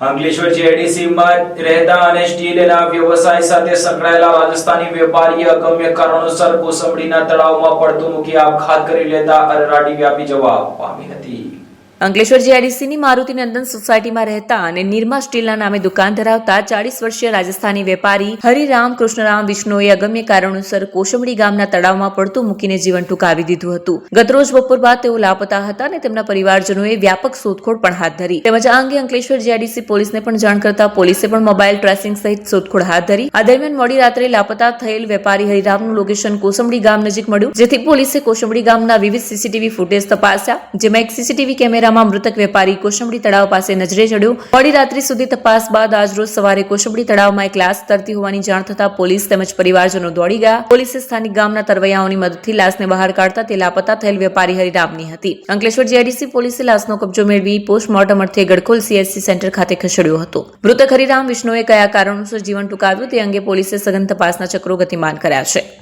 અંકલેશ્વર જેડીસીમાં રહેતા અને સ્ટીલના વ્યવસાય સાથે સંકળાયેલા રાજસ્થાની વેપારીએ અગમ્ય કારણોસર કોસંબડીના તળાવમાં પડતું મૂકી આપઘાત કરી લેતા અરેરાટી વ્યાપી જવા પામી હતી. અંકલેશ્વર જીઆઈડીસીની મારુતિ નંદન સોસાયટીમાં રહેતા અને નિર્મા સ્ટીલના નામે દુકાન ધરાવતા ચાલીસ વર્ષીય રાજસ્થાની વેપારી હરિરામ કૃષ્ણરામ વિષ્ણુએ અગમ્ય કારણોસર કોશંબડી ગામના તળાવમાં પડતું મૂકીને જીવન ટૂંકાવી દીધું હતું. ગતરોજ બપોર બાદ તેઓ લાપતા હતા અને તેમના પરિવારજનોએ વ્યાપક શોધખોળ પણ હાથ ધરી. તેમજ આ અંગે અંકલેશ્વર જીઆઈડીસી પોલીસને પણ જાણ કરતા પોલીસે પણ મોબાઈલ ટ્રેસિંગ સહિત શોધખોળ હાથ ધરી. આ દરમિયાન મોડી રાત્રે લાપતા થયેલ વેપારી હરિરામનું લોકેશન કોસંબડી ગામ નજીક મળ્યું, જેથી પોલીસે કોસંબડી ગામના વિવિધ સીસીટીવી ફૂટેજ તપાસ્યા, જેમાં એક સીસીટીવી કેમેરામાં મૃતક વેપારી કોશંબડી તળાવ પાસે નજરે ચડ્યો. મોડી રાત્રિ સુધી તપાસ બાદ આજરોજ સવારે કોશંબડી તળાવમાં એક લાશ તરતી હોવાની જાણ થતા પોલીસ તેમજ પરિવારજનો દોડી ગયા. પોલીસે સ્થાનિક ગામના તરવૈયાઓની મદદથી લાશને બહાર કાઢતા તે લાપતા થયેલ વેપારી હરિરામની હતી. અંકલેશ્વર જીઆઈડીસી પોલીસે લાશનો કબજો મેળવી પોસ્ટમોર્ટમ અર્થે ગડખોલ સીએસસી સેન્ટર ખાતે ખસેડ્યો હતો. મૃતક હરિરામ વિષ્ણુએ કયા કારણોસર જીવન ટૂંકાવ્યું તે અંગે પોલીસે સઘન તપાસના ચક્રો ગતિમાન કર્યા છે.